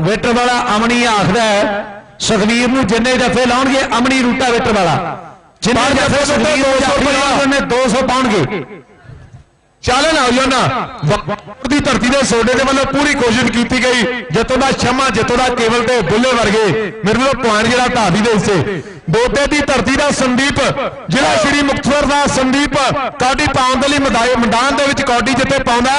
Waiter ਵਾਲਾ ਅਮਣੀ ਆਖਦਾ ਸੁਖਵੀਰ ਨੂੰ ਜਿੰਨੇ ਜਫੇ ਲਾਉਣਗੇ ਅਮਣੀ ਰੂਟਾ ਵੇਟਰ ਵਾਲਾ। ਜਿੰਨੇ ਜਫੇ ਸੁਖਵੀਰ ਨੂੰ 200 ਜਾਫੀ ਲਾਉਣਗੇ ਉਹਨੇ 200 ਪਾਉਣਗੇ। ਚੱਲ ਨਾ ਹੋ ਨਾ ਦੀ ਧਰਤੀ ਦੇ ਸੋਡੇ ਦੇ ਵੱਲੋਂ ਪੂਰੀ ਕੋਸ਼ਿਸ਼ ਕੀਤੀ ਗਈ ਜਿੱਤੋਂ ਦਾ ਸ਼ਮਾ ਜਿੱਤੋਂ ਦਾ ਕੇਵਲ ਤੇ ਬੁੱਲੇ ਵਰਗੇ ਮੇਰੇ ਵੱਲੋਂ ਪੁਆਇੰਟ ਜਿਹੜਾ ਢਾਬੀ ਦੇ ਹਿੱਸੇ ਦੋਦੇ ਦੀ ਧਰਤੀ ਦਾ ਸੰਦੀਪ ਜਿਹੜਾ ਸ਼੍ਰੀ ਮੁਕਤਸਰ ਦਾ ਸੰਦੀਪ ਕਾਡੀ ਪਾਉਣ ਦੇ ਲਈ ਮੈਦਾਨ ਦੇ ਵਿੱਚ ਕੌਡੀ ਜਿੱਤੇ ਪਾਉਂਦਾ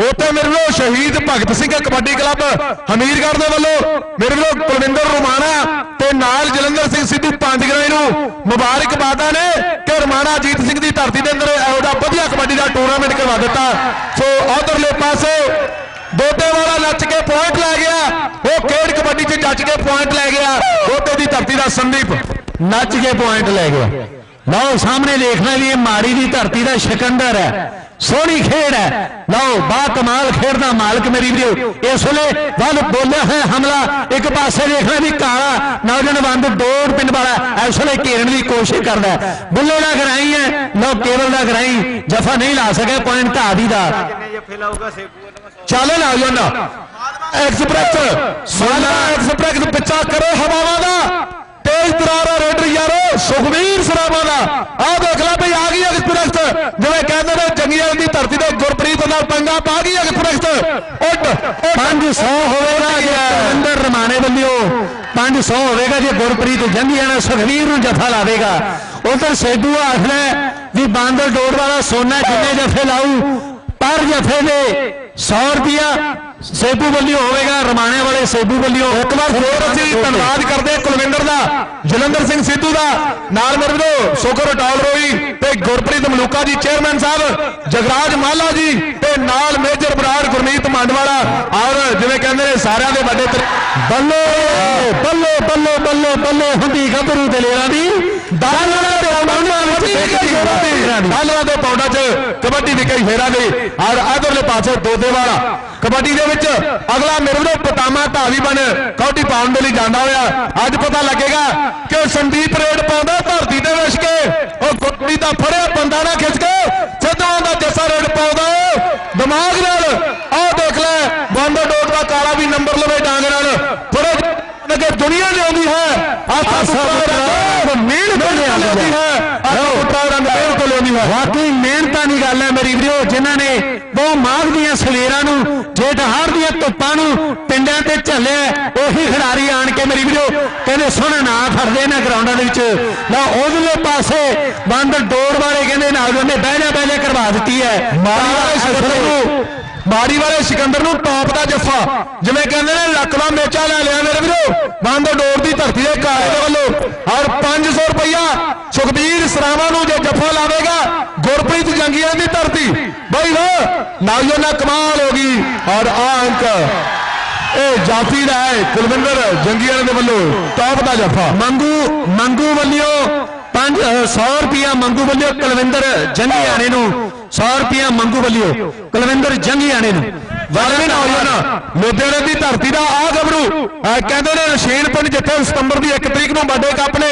ਉੱਥੇ ਮੇਰੇ ਵੱਲੋਂ ਸ਼ਹੀਦ ਭਗਤ ਸਿੰਘ ਕਬੱਡੀ ਕਲੱਬ ਹਮੀਰਗੜ੍ਹ ਦੇ ਵੱਲੋਂ। ਮੇਰੇ ਵੱਲੋਂ ਕੁਲਵਿੰਦਰ ਰੋਮਾਣਾ ਤੇ ਨਾਲ ਜਲੰਧਰ ਸਿੰਘ ਸਿੱਧੂ ਪੰਜਗਰਾਈ ਨੂੰ ਮੁਬਾਰਕਬਾਦਾਂ ਨੇ ਕਿ ਰਮਾਣਾ ਜੀਤ ਸਿੰਘ ਦੀ ਧਰਤੀ ਦੇ ਅੰਦਰ ਇਹੋ ਜਿਹਾ ਵਧੀਆ ਕਬੱਡੀ ਦਾ ਟੂਰਨਾਮੈਂਟ ਕਰਵਾ ਦਿੱਤਾ। ਸੋ ਉਧਰਲੇ ਪਾਸੇ ਦੋਦੇ ਵਾਲਾ ਨੱਚ ਕੇ ਪੁਆਇੰਟ ਲੈ ਗਿਆ। ਉਹ ਖੇਡ ਕਬੱਡੀ 'ਚ ਜੱਜ ਕੇ ਪੁਆਇੰਟ ਲੈ ਗਿਆ। ਦੋਦੇ ਦੀ ਧਰਤੀ ਦਾ ਸੰਦੀਪ ਨੱਚ ਕੇ ਪੁਆਇੰਟ ਲੈ ਗਿਆ। ਲਓ ਸਾਹਮਣੇ ਦੇਖਣਾ ਵੀ ਇਹ ਮਾੜੀ ਦੀ ਧਰਤੀ ਦਾ ਸਿਕੰਦਰ ਹੈ, ਸੋਹਣੀ ਖੇਡ ਹੈ। ਲਓ, ਬਾ ਕਮਾਲ ਖੇਡ ਦਾ ਮਾਲਕ ਮੇਰੀ ਵੀਰੋ, ਇਸ ਵੇਲੇ ਵੱਲ ਬੋਲਿਆ ਹੈ ਹਮਲਾ, ਇੱਕ ਪਾਸੇ ਦੇਖਣਾ ਵੀ ਕਾਲਾ ਨੌਜਵਾਨ ਦੌੜ ਪਿੰਡ ਵਾਲਾ, ਇਸ ਵੇਲੇ ਘੇਰਨ ਦੀ ਕੋਸ਼ਿਸ਼ ਕਰਦਾ ਹੈ। ਬੁੱਲੇ ਦਾ ਗਰਾਈ ਹੈ, ਲਓ ਕੇਵਲ ਦਾ ਗਰਾਈ ਜਫਾ ਨਹੀਂ ਲਾ ਸਕਿਆ, ਪੁਆਇੰਟ ਢਾਦੀ ਦਾ ਚੱਲ ਲਾਓ ਜੋਨਾ ਐਕਸਪ੍ਰੈਸ ਸੋਨਾ ਐਕਸਪ੍ਰੈਸ ਪਿੱਛਾ ਕਰੋ ਹਵਾਵਾਂ ਦਾ। ਤੇਜ਼ ਤਰਾਰਾ ਰੇਡਰ ਯਾਰੋ। ਸੁਖਵੀਰ ਸਰਾਭਾ ਦਾ। ਆਹ ਦੇਖ ਲੈ ਭਈ ਆ ਗਈ ਐਕਸਪ੍ਰੈਸ ਜਿਵੇਂ ਕਹਿੰਦੇ ਨੇ, ਜੰਗੀਆਂ ਦੀ ਧਰਤੀ ਤੇ ਗੁਰਪ੍ਰੀਤ ਨਾਲ ਪੰਗਾ ਪਾ ਗਈ ਐਕਸਪ੍ਰੈਸ ਉੱਡ 500 ਹੋਵੇਗਾ ਜੇ ਅੰਦਰ ਰਮਾਣੇ ਵੱਲੋਂ 500 ਹੋਵੇਗਾ ਜੇ ਗੁਰਪ੍ਰੀਤ ਜੰਗੀਆਂ ਨਾਲ ਸੁਖਵੀਰ ਨੂੰ ਜਥਾ ਲਾਵੇਗਾ। ਉਧਰ ਸੇਦੂ ਆਖਦਾ ਵੀ ਬਾਂਦਰ ਡੋੜ ਵਾਲਾ ਸੋਨਾ ਜਿੰਨੇ ਜਥੇ ਲਾਊ, ਪਰ ਜਥੇ ਦੇ 100 ਰੁਪਿਆ ਸੇਬੂ ਵੱਲੋਂ ਹੋਵੇਗਾ ਰਮਾਣੇ ਵਾਲੇ ਸੇਬੂ ਵੱਲੋਂ ਇੱਕ ਵਾਰ ਹੋਰ ਅਸੀਂ ਧੰਨਵਾਦ ਕਰਦੇ ਹਾਂ ਕੁਲਵਿੰਦਰ ਦਾ ਜਲੰਧਰ ਸਿੰਘ ਸਿੱਧੂ ਦਾ ਨਾਲ ਮੇਰੇ ਵੀਰੋ ਸ਼ੋਕਰ ਟਾਲ ਰੋਈ ਤੇ ਗੁਰਪ੍ਰੀਤ ਮਲੂਕਾ ਜੀ ਚੇਅਰਮੈਨ ਸਾਹਿਬ ਜਗਰਾਜ ਮਾਲਾ ਜੀ ਤੇ ਨਾਲ ਮੇਜਰ ਬਰਾੜ ਗੁਰਮੀਤ ਮੰਡਵਾਲਾ ਔਰ ਜਿਵੇਂ ਕਹਿੰਦੇ ਨੇ ਸਾਰਿਆਂ ਦੇ ਵੱਡੇ ਬੱਲੇ ਬੱਲੇ ਬੱਲੇ ਬੱਲੇ ਬੱਲੇ ਹੁੰਦੀ ਗੱਭਰੂ ਦਲੇਰਾਂ ਦੀ। ਦਾਲਾਂ ਦੇ ਪੌਂਡਾਂ ਵਿੱਚ ਫੇਰਾ ਦੀ ਕਬੱਡੀ ਵਿਕਈ ਫੇਰਾ ਦੀ। ਔਰ ਇਧਰਲੇ ਪਾਸੇ ਦੋਦੇ ਵਾਲਾ ਕਬੱਡੀ ਦੇ ਵਿੱਚ ਅਗਲਾ ਮੇਰੇ ਵੱਲੋਂ ਪਤਾਮਾ ਢਾਵੀ ਬਣ ਕੌਡੀ ਪਾਉਣ ਦੇ ਲਈ ਜਾਂਦਾ ਹੋਇਆ। ਅੱਜ ਪਤਾ ਲੱਗੇਗਾ ਕਿ ਸੰਦੀਪ ਰੇਡ ਪਾਉਂਦਾ ਧਰਤੀ ਦੇ ਵਿਛ ਕੇ ਉਹ ਗੁੱਟੀ ਦਾ ਫੜਿਆ ਬੰਦਾ ਨਾ ਖਿੱਚ ਕੇ ਸਿੱਧਾ ਦਾ ਜੱਸਾ ਰੇਡ ਪਾਉਂਦਾ ਦਿਮਾਗ ਨਾਲ ਆਹ ਦੇਖ ਲੈ ਬੰਦ ਡੋਟ ਦਾ ਕਾਲਾ ਵੀ ਨੰਬਰ ਲਵੇ ਡਾਂਗ ਨਾਲ। ਫੜੇ ਕਿ ਦੁਨੀਆ ਲਿਆਉਂਦੀ ਹੈ। ਆਸਾ ਸੁਪਰ ਮਿਹਨਤ ਲਿਆਉਂਦੀ ਹੈ। ਆਸਾ ਸੁਪਰ ਰੰਗ ਮਿਹਨਤ ਲਿਆਉਂਦੀ ਹੈ। ਵਾਕਈ ਮਿਹਨਤਾਂ ਦੀ ਗੱਲ ਹੈ ਮੇਰੀ ਵੀਰੋ ਜਿਨ੍ਹਾਂ ਨੇ ਮਾਘ ਦੀਆਂ ਸਵੇਰਾਂ ਨੂੰ ਜੇਠ ਹਾੜ ਦੀਆਂ ਧੁੱਪਾਂ ਨੂੰ ਪਿੰਡਾਂ ਤੇ ਝੱਲਿਆ ਉਹੀ ਖਿਡਾਰੀ ਆਣ ਕੇ ਮੇਰੀ ਵੀਰੋ ਕਹਿੰਦੇ ਸੋਹਣਾ ਨਾਂ ਫੜਦੇ ਇਹਨਾਂ ਗਰਾਊਂਡਾਂ ਦੇ ਵਿੱਚ। ਨਾ ਉਧਰਲੇ ਪਾਸੇ ਬੰਦ ਡੋੜ ਵਾਲੇ ਕਹਿੰਦੇ ਨਾਲ ਉਹਨੇ ਬਹਿਣਾ ਬਹਿਣਾ ਕਰਵਾ ਦਿੱਤੀ ਹੈ। ਮਾਰੀ ਵਾਲੇ ਸਿਕੰਦਰ ਨੂੰ ਮਾਰੀ ਵਾਲੇ ਸਿਕੰਦਰ ਨੂੰ ਟੌਪ ਦਾ ਜੱਫਾ। ਜਿਵੇਂ ਕਹਿੰਦੇ ਨੇ ਲੱਕ ਦਾ ਮੇਚਾ ਲੈ ਲਿਆ ਮੇਰੇ ਵੀਰੋ। ਬੰਦ ਡੋਰ ਦੀ ਧਰਤੀ ਦੇ ਕਾਲੇ ਦੇ ਵੱਲੋਂ। ਔਰ 500 ਰੁਪਇਆ ਸੁਖਬੀਰ ਸਰਾਵਾ ਨੂੰ ਜੇ ਜੱਫਾ ਲਾਵੇਗਾ ਗੁਰਪ੍ਰੀਤ ਜੰਗੀਆਂ ਦੀ ਧਰਤੀ। ਬਈ ਲੋ ਨਾਲਿਓ ਨਾ ਕਮਾਲ ਹੋ ਗਈ। ਔਰ ਆ ਅੰਕ ਇਹ ਜਾਫੀ ਦਾ ਹੈ ਕੁਲਵਿੰਦਰ ਜੰਗੀਆਂ ਦੇ ਵੱਲੋਂ ਟੌਪ ਦਾ ਜੱਫਾ। ਮੰਗੂ ਮੰਗੂ ਵੱਲਿਓ 5 100 ਰੁਪਿਆ ਮੰਗੂ ਵੱਲਿਓ ਕੁਲਵਿੰਦਰ ਜੰਗੀਆਣੇ ਨੂੰ। 100 ਰੁਪਿਆ ਮੰਗੂ ਵੱਲਿਓ ਕੁਲਵਿੰਦਰ ਜੰਗੀਆਣੇ ਨੂੰ। ਵਾਲਵਿਨ ਨਾ ਲੁਧਿਆਣੇ ਦੀ ਧਰਤੀ ਦਾ ਆ ਗੱਭਰੂ ਕਹਿੰਦੇ ਨੇ ਰਸ਼ੀਨ ਪਿੰਡ ਜਿੱਥੇ ਸਤੰਬਰ ਦੀ 1 ਤਰੀਕ ਨੂੰ ਵੱਡੇ ਕੱਪ ਨੇ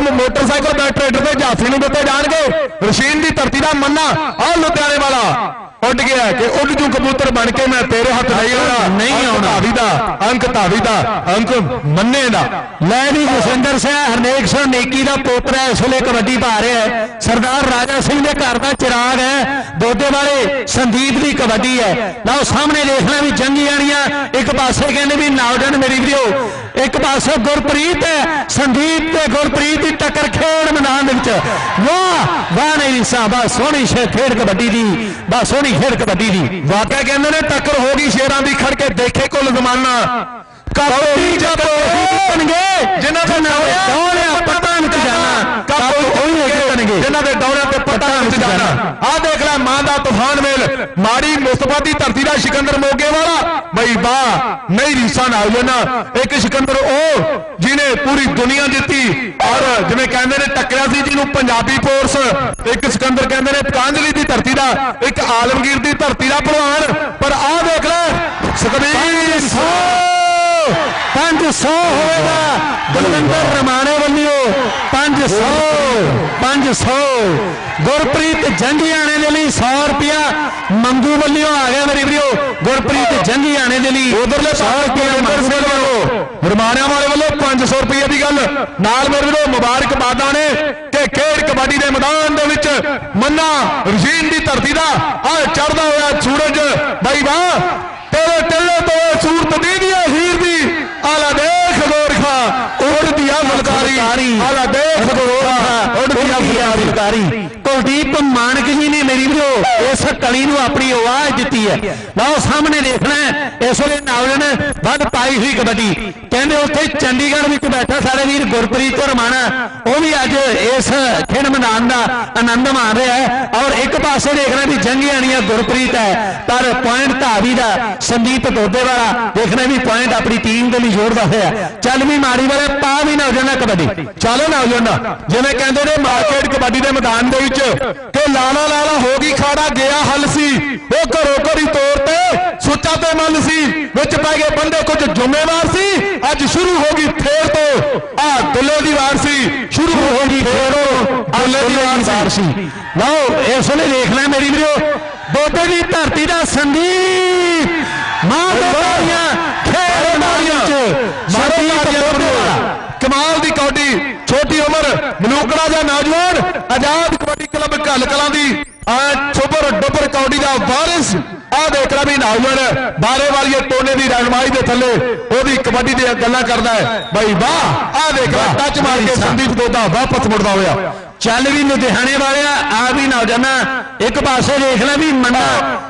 ਮੋਟਰ ਮੋਟਰਸਾਈਕਲ ਦਾ ਟਰੈਕਟਰ ਤੇ ਜਾਫੀ ਨੂੰ ਦਿੱਤੇ ਜਾਣਗੇ। ਰਸ਼ੀਨ ਦੀ ਧਰਤੀ ਦਾ ਮੰਨਾ ਆ ਲੁਧਿਆਣੇ ਵਾਲਾ। ਉੱਡ ਗਿਆ ਕਿ ਉੱਡ ਜੂ ਕਬੂਤਰ ਬਣ ਕੇ ਮੈਂ ਤੇਰੇ ਹੱਥ ਨਹੀਂ ਆਉਣਾ। ਨਹੀਂ ਆਉਣਾ। ਧਾਵੀ ਦਾ ਅੰਕ ਧਾਵੀ ਦਾ ਅੰਕ ਮੰਨੇ ਦਾ। ਲੈ ਵੀ ਜਸਵਿੰਦਰ ਸਿੰਘ ਹਰਨੇਕ ਸਿੰਘ ਨੇਕੀ ਦਾ ਪੋਤਰਾ ਇਸ ਵੇਲੇ ਕਬੱਡੀ ਪਾ ਰਿਹਾ ਹੈ। ਸਰਦਾਰ ਰਾਜਾ ਸਿੰਘ ਦੇ ਘਰ ਦਾ ਚਿਰਾਗ ਹੈ। ਦੋਦੇ ਵਾਲੇ ਸੰਦੀਪ ਦੀ ਕਬੱਡੀ ਹੈ। ਲਓ ਸਾਹਮਣੇ ਦੇਖਣਾ ਵੀ ਜੰਗੀ ਆਣੀਆਂ ਇੱਕ ਪਾਸੇ ਕਹਿੰਦੇ ਵੀ ਨਾਉਡਨ ਮੇਰੀ ਵੀਰੋ ਇੱਕ ਪਾਸੇ ਗੁਰਪ੍ਰੀਤ ਹੈ। ਸੰਦੀਪ ਤੇ ਗੁਰਪ੍ਰੀਤ ਦੀ ਟੱਕਰ ਖੇਡ ਮੈਦਾਨ ਦੇ ਵਿੱਚ। ਵਾਹ ਵਾਹ ਨਹੀਂ ਸਾਬਾ ਸੋਹਣੀ ਸ਼ੇ ਖੇਡ ਕਬੱਡੀ ਦੀ ਬਾ ਸੋਹਣੀ ਖੇਡ ਕਬੱਡੀ ਦੀ। ਵਾਕਿਆ ਕਹਿੰਦੇ ਨੇ ਟੱਕਰ ਹੋ ਗਈ ਸ਼ੇਰਾਂ ਦੀ ਖੜ ਕੇ ਦੇਖੇ ਕੁੱਲ ਜ਼ਮਾਨਾ। ਕਾਪੀ ਜਦ ਜਿੱਤਣਗੇ ਜਿਨ੍ਹਾਂ ਦੇ ਦੌੜਿਆ ਪੱਟਾਂ ਵਿੱਚ ਜਾਣਾ ਕੱਪ ਉਹੀ ਜਿੱਤਣਗੇ। ਜਿਨ੍ਹਾਂ ਦੇ ਦੌਰਿਆਂ ਤੇ ਪੱਟਾਂ ਵਿੱਚ ਜਾਣਾ। ਆਹ ਦੇਖ ਲੈ ਮਾਂ ਦਾ ਤੂਫਾਨ ਵੇਲ। ਮਾੜੀ ਮੁਸਤਫਾ ਦੀ ਧਰਤੀ ਦਾ ਸਿਕੰਦਰ ਮੋਗੇ ਵਾਲਾ। ਬਈ ਬਾ ਨਹੀਂ ਰੀਸਾ ਨਾਲ ਜਨਾ ਇੱਕ ਸਿਕੰਦਰ ਉਹ ਜਿਹਨੇ ਪੂਰੀ ਦੁਨੀਆ ਜਿੱਤੀ। ਔਰ ਜਿਵੇਂ ਕਹਿੰਦੇ ਨੇ ਟੱਕਰਿਆ ਸੀ ਜਿਹਨੂੰ ਪੰਜਾਬੀ ਫੋਰਸ ਇੱਕ ਸਿਕੰਦਰ ਕਹਿੰਦੇ ਨੇ ਪਤੰਜਲੀ ਦੀ ਧਰਤੀ ਦਾ ਇੱਕ ਆਲਮਗੀਰ ਦੀ ਧਰਤੀ ਦਾ ਭਲਵਾਨ। ਪਰ ਆਹ ਦੇਖ ਲੈ ਸੁਖਬੀਰ 500 ਹੋਵੇਗਾ ਬਲਵਿੰਦਰ ਰਮਾਣੇ ਵੱਲੋਂ 500 500 ਗੁਰਪ੍ਰੀਤ ਜੰਗੀਆਣੇ ਦੇ ਲਈ 100 ਰੁਪਿਆ ਮੰਗੂ ਵੱਲੋਂ ਆ ਗਿਆ ਮੇਰੀ ਵੀਰੋ। ਗੁਰਪ੍ਰੀਤ ਜੰਗੀਆਣੇ ਦੇ ਲਈ ਉਧਰਲੇ 100 ਰੁਪਿਆ ਮੰਗੂ ਵੱਲੋਂ ਰਮਾਣਿਆਂ ਵਾਲੇ ਵੱਲੋਂ 500 ਰੁਪਏ ਦੀ ਗੱਲ। ਨਾਲ ਮੇਰੇ ਵੀਰੋ ਮੁਬਾਰਕਬਾਦਾਂ ਨੇ ਕਿ ਖੇਡ ਕਬੱਡੀ ਦੇ ਮੈਦਾਨ ਦੇ ਵਿੱਚ ਮੰਨਾ ਰਸ਼ੀਨ ਦੀ ਧਰਤੀ ਦਾ। ਆ ਚੜਦਾ ਹੋਇਆ ਸੂਰਜ ਬਾਈ ਵਾਹ ਤੇਰੇ ਟੱਲੇ ਤੋਂ ਇਹ ਸੂਰਤ ਦੀ ਦੀ ਹੀਰ ਦੀ ਆਲਾ ਦੇਖ ਗੋਰਖਾ ਉੜਦੀ ਆ ਫੁਲਕਾਰੀ ਆਲਾ ਦੇਖ ਗੋਰਖਾ ਉੜਦੀ ਆ ਕੁਲਦੀਪ ਮਾਨਕ ਜੀ ਨੇ ਮੇਰੀ ਵੀਰੋ ਇਸ ਕਲੀ ਨੂੰ ਆਪਣੀ ਆਵਾਜ਼ ਦਿੱਤੀ ਹੈ। ਲਓ ਸਾਹਮਣੇ ਦੇਖਣਾ ਇਸ ਵੇਲੇ ਨੌਜਵਾਨ ਵੱਧ ਪਾਈ ਹੋਈ ਕਬੱਡੀ। ਕਹਿੰਦੇ ਉੱਥੇ ਚੰਡੀਗੜ੍ਹ ਵਿੱਚ ਬੈਠਾ ਸਾਰੇ ਵੀਰ ਗੁਰਪ੍ਰੀਤ ਰਮਾਣਾ ਉਹ ਵੀ ਅੱਜ ਇਸ ਖੇਡ ਮੈਦਾਨ ਦਾ ਆਨੰਦ ਮਾਣ ਰਿਹਾ ਹੈ। ਔਰ ਇੱਕ ਪਾਸੇ ਦੇਖਣਾ ਵੀ ਜੰਗੀਆਣੀਆ ਗੁਰਪ੍ਰੀਤ ਹੈ, ਪਰ ਪੁਆਇੰਟ ਧਾਵੀ ਦਾ ਸੰਦੀਪ ਦੋਦੇ ਵਾਲਾ ਦੇਖਣਾ ਵੀ ਪੁਆਇੰਟ ਆਪਣੀ ਟੀਮ ਦੇ ਲਈ ਜੋੜਦਾ ਹੋਇਆ। ਚੱਲ ਵੀ ਮਾਰੀ ਵਾਲੇ, ਪਾ ਵੀ ਨਾ ਜਾਣਾ ਕਬੱਡੀ। ਚੱਲ ਨਾ ਜੁੰਨਾ ਜਿਵੇਂ ਕਹਿੰਦੇ ਨੇ ਮਾਰਕੀਟ ਕਬੱਡੀ ਦੇ ਮੈਦਾਨ ਦੇ ਵਿੱਚ ਕਿ ਲਾਲਾ ਲਾਲਾ ਹੋ ਗਈ ਖਾੜਾ ਗਿਆ ਹੱਲ ਸੀ। ਉਹ ਘਰੋਂ ਘਰੀ ਤੋਰ ਤੇ ਸੁੱਚਾ ਤੇ ਮੱਲ ਸੀ। ਵਿੱਚ ਪੈ ਗਏ ਬੰਦੇ ਕੁਝ ਜ਼ਿੰਮੇਵਾਰ ਸੀ। ਅੱਜ ਸ਼ੁਰੂ ਹੋ ਗਈ ਫੇਰ ਤੋਂ। ਆ ਦੁੱਲੇ ਦੀ ਵਾਰ ਸੀ। ਸ਼ੁਰੂ ਹੋ ਗਈ ਫੇਰ ਦੁੱਲੇ ਦੀ ਵਾਰ ਸੀ। ਲਓ ਇਸ ਵੇਲੇ ਦੇਖ ਲੈ ਮੇਰੀ ਵੀਰੋ। ਬੋਤੇ ਦੀ ਧਰਤੀ ਦਾ ਸੰਦੀਪ ਮਾਂ ਦੇ ਤਾਰੀਆਂ ਖੇਡ ਮਾਰੀਆਂ ਸੰਦੀਪ ਵਾਲਾ ਕਮਾਲ ਦੀ ਕੌਡੀ ਛੋਟੀ ਉਮਰ ਮਲੂਕੜਾ ਦਾ ਨੌਜਵਾਨ ਆਜ਼ਾਦ ਕਬੱਡੀ ਕਲੱਬ ਘੱਲ ਕਲਾਂ ਦੀ। ਆ ਸੁਪਰ ਡੁਪਰ ਕੌਡੀ ਦਾ ਵਾਰਿਸ। ਆ ਦੇਖ ਲੈ ਵੀ ਨੌਜਵਾਨ ਬਾਰੇ ਵਾਲੀਏ ਟੋਨੇ ਦੀ ਰਹਿਨਮਾਈ ਦੇ ਥੱਲੇ ਉਹਦੀ ਕਬੱਡੀ ਦੀਆਂ ਗੱਲਾਂ ਕਰਦਾ ਹੈ। ਬਾਈ ਵਾਹ ਆ ਦੇਖ ਲੈ ਟੱਚ ਮਾਰ ਕੇ ਸੰਦੀਪ ਦੋਦਾ ਵਾਪਸ ਮੁੜਦਾ ਹੋਇਆ। ਚੱਲ ਵੀ ਲੁਧਿਆਣੇ ਵਾਲਿਆ ਆ ਵੀ ਨੌਜਵਾਨਾ, ਇੱਕ ਪਾਸੇ ਦੇਖ ਲੈ ਵੀ ਮੰਨਾ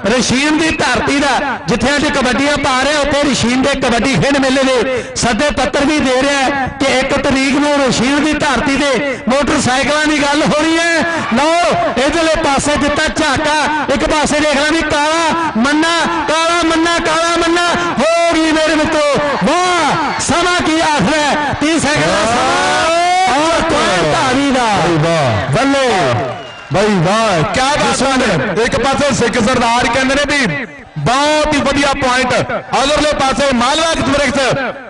ਰਸ਼ੀਨ ਦੀ ਧਰਤੀ ਦਾ, ਜਿੱਥੇ ਅੱਜ ਕਬੱਡੀਆਂ ਪਾ ਰਿਹਾ, ਉੱਥੇ ਰਸ਼ੀਨ ਦੇ ਕਬੱਡੀ ਖੇਡ ਮੇਲੇ ਦੇ ਸੱਦੇ ਪੱਤਰ ਵੀ ਦੇ ਰਿਹਾ ਕਿ ਇੱਕ ਤਰੀਕ ਨੂੰ ਰਸ਼ੀਨ ਦੀ ਧਰਤੀ ਤੇ ਮੋਟਰਸਾਈਕਲਾਂ ਦੀ ਗੱਲ ਹੋ ਰਹੀ ਹੈ। ਲਓ, ਇਧਰਲੇ ਪਾਸੇ ਦਿੱਤਾ ਝਾਕਾ, ਇੱਕ ਪਾਸੇ ਦੇਖ ਲੈ ਵੀ ਕਾਲਾ ਮੰਨਾ ਕਾਲਾ ਮੰਨਾ ਕਾਲਾ ਮੰਨਾ, ਹੋ ਗਈ ਮੇਰੇ ਮਿੱਤਰੋ ਵਾਹ ਸਮਾਂ ਕੀ ਆਖਰ ਹੈ 30 ਸੈਕਿੰਡ ਦਾ ਸਮਾਂ ਔਰ ਕੋਈ ਧਾਰੀ ਦਾ ਵਾਹ ਬੱਲੇ ਬਾਈ ਵਾਹ ਕੀ ਬਾਤਾਂ ਨੇ ਇੱਕ ਪਾਸੇ ਸਿੱਖ ਸਰਦਾਰ ਕਹਿੰਦੇ ਨੇ ਵੀ ਬਹੁਤ ਹੀ ਵਧੀਆ ਪੁਆਇੰਟ ਅਗਰਲੇ ਪਾਸੇ ਮਾਲਵਾ ਐਕਸਪ੍ਰੈਸ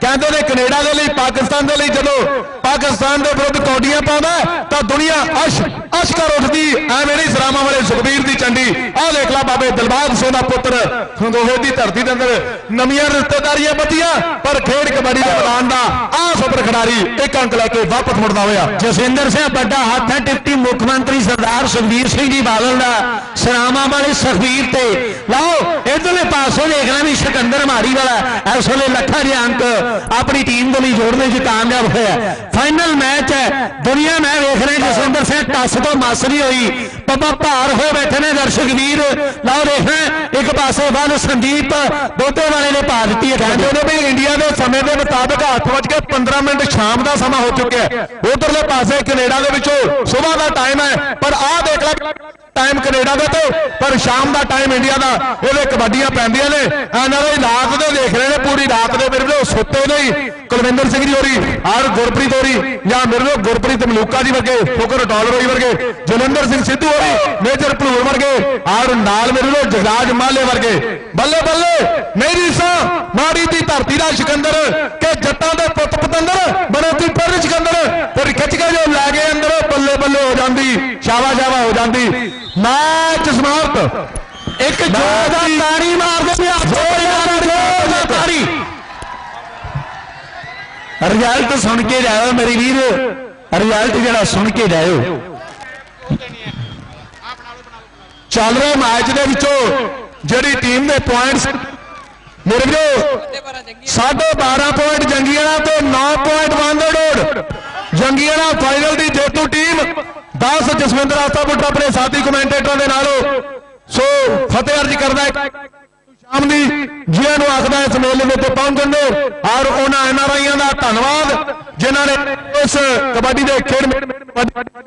ਕਹਿੰਦੇ ਨੇ ਕੈਨੇਡਾ ਦੇ ਲਈ, ਪਾਕਿਸਤਾਨ ਦੇ ਲਈ ਜਦੋਂ ਪਾਕਿਸਤਾਨ ਦੇ ਵਿਰੁੱਧ ਕੌਡੀਆਂ ਪਾਉਂਦਾ ਤਾਂ ਦੁਨੀਆ ਅਸ਼ ਅਸ਼ ਉੱਠਦੀ, ਐਵੇਂ ਨਹੀਂ ਸਰਾਮਾ ਵਾਲੇ ਸੁਖਬੀਰ ਦੀ ਚੰਡੀ। ਆਹ ਦੇਖ ਲੈ ਬਾਬੇ ਦਿਲਬਾਗ ਸਿੰਘ ਦਾ ਪੁੱਤਰ ਖੰਦੋਹੇ ਦੀ ਧਰਤੀ ਦੇ ਅੰਦਰ ਨਵੀਆਂ ਰਿਸ਼ਤੇਦਾਰੀਆਂ ਬੱਤੀਆਂ ਪਰ ਖੇਡ ਕਬੱਡੀ ਦੇ ਮੈਦਾਨ ਦਾ ਆਹ ਸੁਪਰ ਖਿਡਾਰੀ ਇੱਕ ਅੰਕ ਲੈ ਕੇ ਵਾਪਸ ਮੁੜਦਾ ਹੋਇਆ। ਜਸਵਿੰਦਰ ਸਿੰਘ ਵੱਡਾ ਹੱਥ ਹੈ, ਡਿਪਟੀ ਮੁੱਖ ਮੰਤਰੀ ਸਰਦਾਰ ਸੁਖਬੀਰ ਸਿੰਘ ਜੀ ਬਾਦਲ ਦਾ। ਸਰਾਮ ਵਾਲੇ ਸੁਖਬੀਰ ਤੇ। ਲਓ, ਇਧਰਲੇ ਪਾਸੋਂ ਦੇਖਣਾ ਵੀ ਸਿਕੰਦਰ ਮਾਰੀ ਵਾਲਾ ਇਸ ਵੇਲੇ ਲੱਖਾਂ ਦੇ ਅੰਕ ਆਪਣੀ ਟੀਮ ਦੇ ਲਈ ਜੋੜਨੇ 'ਚ ਕਾਮਯਾਬ ਹੋਇਆ। ਫਾਈਨਲ ਮੈਚ ਹੈ। ਦੁਨੀਆ ਮੈਂ ਵੇਖ ਰਿਹਾ ਜਸਵਿੰਦਰ ਸਿੰਘ, ਟੱਸ ਤੋਂ ਮਸ ਨਹੀਂ ਹੋਈ। ਪੱਪਾ ਭਾਰ ਹੋਏ ਬੈਠੇ ਨੇ ਦਰਸ਼ਕ ਵੀਰ। ਲਓ ਦੇਖਣਾ ਇੱਕ ਪਾਸੇ ਵੱਲ ਸੰਦੀਪ ਬੋਤੇ ਵਾਲੇ ਨੇ ਪਾ ਦਿੱਤੀ ਹੈ। ਕਹਿੰਦੇ ਨੇ ਵੀ ਇੰਡੀਆ ਦੇ ਸਮੇਂ ਦੇ ਮੁਤਾਬਕ 8 ਵਜੇ ਕੇ 15 ਮਿੰਟ ਸ਼ਾਮ ਦਾ ਸਮਾਂ ਹੋ ਚੁੱਕਿਆ ਹੈ। ਉਧਰਲੇ ਪਾਸੇ ਕੈਨੇਡਾ ਦੇ ਵਿੱਚੋਂ ਸਵੇਰ ਦਾ ਟਾਈਮ ਹੈ। ਪਰ ਆਹ ਦੇਖ ਲੈ ਟਾਈਮ ਕੈਨੇਡਾ ਦਾ ਤੇ, ਪਰ ਸ਼ਾਮ ਦਾ ਟਾਈਮ ਇੰਡੀਆ ਦਾ ਇਹਦੇ ਕਬੱਡੀਆਂ ਪੈਂਦੀਆਂ ਨੇ। ਇਹਨਾਂ ਰਾਤ ਦੇ ਦੇਖ ਰਹੇ ਨੇ, ਪੂਰੀ ਰਾਤ ਦੇ ਮੇਰੇ ਕੋਲ ਸੁੱਤੇ ਨਹੀਂ ਕੁਲਵਿੰਦਰ ਸਿੰਘ ਜੀ ਹੋਰੀ ਔਰ ਗੁਰਪ੍ਰੀਤ ਹੋਰੀ, ਜਾਂ ਮੇਰੇ ਕੋਲ ਗੁਰਪ੍ਰੀਤ ਮਲੂਕਾ ਜੀ ਵਰਗੇ, ਫੁਕਰ ਡਾਲਰ ਹੋਈ ਵਰਗੇ, ਜਲੰਧਰ ਸਿੰਘ ਸਿੱਧੂ ਹੋਰੀ, ਮੇਜਰ ਭਲੂਰ ਵਰਗੇ ਔਰ ਨਾਲ ਮੇਰੇ ਕੋਲ ਜਗਰਾਜ ਮਾਲੇ ਵਰਗੇ। ਬੱਲੇ ਬੱਲੇ, ਮੇਰੀ ਸਾਂ, ਮਾੜੀ ਦੀ ਧਰਤੀ ਦਾ ਸਿਕੰਦਰ, ਕਿ ਜੱਟਾਂ ਦੇ ਪੁੱਤ ਪਤੰਦਰ ਬਣੋਤੀ ਪਰ ਸਿਕੰਦਰ, ਫਿਰ ਖਿੱਚ ਕੇ ਜੋ ਲੈ ਗਏ ਅੰਦਰ, ਬੱਲੇ ਬੱਲੇ ਹੋ ਜਾਂਦੀ ਸ਼ਾਵਾ ਸ਼ਾਵਾ ਹੋ ਜਾਂਦੀ। ਮੈਚ ਸਮਾਪਤ। ਇੱਕ ਜੋਰਦਾਰ ਤਾੜੀ ਮਾਰਦੇ ਸੀ ਜ਼ੋਰਦਾਰ ਜੋਰਦਾਰ ਤਾੜੀ। ਰਿਜ਼ਲਟ ਸੁਣ ਕੇ ਜਾਇਓ ਮੇਰੀ ਵੀਰ। ਰਿਜ਼ਲਟ ਜਿਹੜਾ ਸੁਣ ਕੇ ਜਾਇਓ। ਚੱਲ ਰਹੇ ਮੈਚ ਦੇ ਵਿੱਚੋਂ ਜਿਹੜੀ ਟੀਮ ਦੇ ਪੁਆਇੰਟਸ ਮੇਰੇ ਵੀਰੋ ਸਾਢੇ 12 ਪੁਆਇੰਟ ਜੰਗੀਆਣਾ ਤੇ 9 ਪੁਆਇੰਟ ਵਾਂਗੜੋੜ ਜੰਗੀਆਣਾ ਫਾਈਨਲ ਦੀ ਜੇਤੂ ਟੀਮ 10 ਜਸਵਿੰਦਰ ਆਸਤਾ ਬੁੱਟਾ ਆਪਣੇ ਸਾਥੀ ਕਮੈਂਟੇਟਰਾਂ ਦੇ ਨਾਲ। ਸੋ ਫਤਿਹ ਅਰਜ ਕਰਦਾ ਹੈ ਸ਼ਾਮ ਦੀ ਜਿਨ੍ਹਾਂ ਨੂੰ ਆਖਦਾ ਇਸ ਮੇਲੇ ਦੇ ਉੱਤੇ ਪਹੁੰਚਣ ਦੇ ਔਰ ਉਹਨਾਂ ਐਨਆਰਆਈਆਂ ਦਾ ਧੰਨਵਾਦ, ਜਿਨ੍ਹਾਂ ਨੇ ਇਸ ਕਬੱਡੀ ਦੇ ਖੇਡ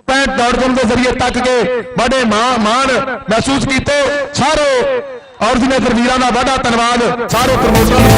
ਪੈਂਟ.com ਦੇ ਜ਼ਰੀਏ ਤੱਕ ਕੇ ਬੜੇ ਮਾਣ ਮਾਣ ਮਹਿਸੂਸ ਕੀਤੇ। ਸਾਰੇ ਔਰਜਨੇਟਰ ਵੀਰਾਂ ਦਾ ਵੱਡਾ ਧੰਨਵਾਦ। ਸਾਰੇ ਪ੍ਰਮੋਟਰਾਂ ਦਾ